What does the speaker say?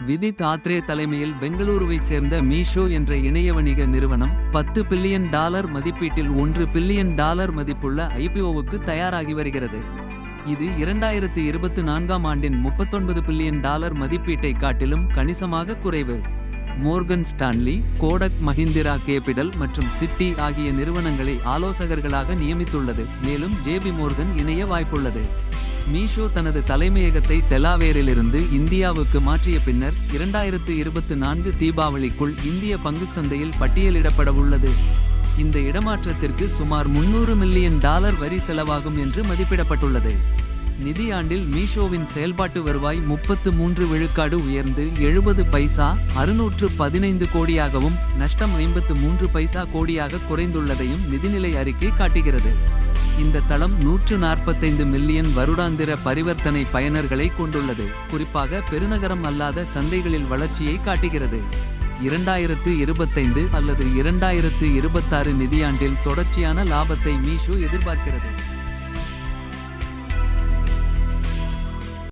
விதி தாத்ரே தலைமையில் பெங்களூருவைச் சேர்ந்த மீஷோ என்ற இணைய வணிக நிறுவனம் பத்து பில்லியன் டாலர் மதிப்பீட்டில் ஒன்று பில்லியன் டாலர் மதிப்புள்ள ஐபிஓவுக்கு தயாராகி வருகிறது. இது இரண்டாயிரத்து இருபத்து நான்காம் ஆண்டின் முப்பத்தொன்பது பில்லியன் டாலர் மதிப்பீட்டை காட்டிலும் கணிசமாக குறைவு. Morgan Stanley Kotak Mahindra Capital மற்றும் சிட்டி ஆகிய நிறுவனங்களை ஆலோசகர்களாக நியமித்துள்ளது. மேலும் ஜேபி மோர்கன் இணைய வாய்ப்புள்ளது. மீஷோ தனது தலைமையகத்தை டெலாவேரிலிருந்து இந்தியாவுக்கு மாற்றிய பின்னர் இரண்டாயிரத்து இருபத்து நான்கு தீபாவளிக்குள் இந்திய பங்குச் சந்தையில் பட்டியலிடப்பட உள்ளது இந்த இடமாற்றத்திற்கு சுமார் முன்னூறு மில்லியன் டாலர் வரி செலவாகும் என்று மதிப்பிடப்பட்டுள்ளது. நிதியாண்டில் மீஷோவின் செயல்பாட்டு வருவாய் முப்பத்து மூன்று விழுக்காடு உயர்ந்து எழுபது பைசா அறுநூற்று பதினைந்து கோடியாகவும் நஷ்டம் ஐம்பத்து மூன்று பைசா கோடியாக குறைந்துள்ளதையும் நிதிநிலை அறிக்கை காட்டுகிறது. இந்த தளம் நூற்று நாற்பத்தைந்து மில்லியன் வருடாந்திர பரிவர்த்தனை பயனர்களை கொண்டுள்ளது. குறிப்பாக பெருநகரம் அல்லாத சந்தைகளில் வளர்ச்சியை காட்டுகிறது. இரண்டாயிரத்து இருபத்தைந்து அல்லது இரண்டாயிரத்து இருபத்தாறு நிதியாண்டில் தொடர்ச்சியான லாபத்தை மீஷோ எதிர்பார்க்கிறது.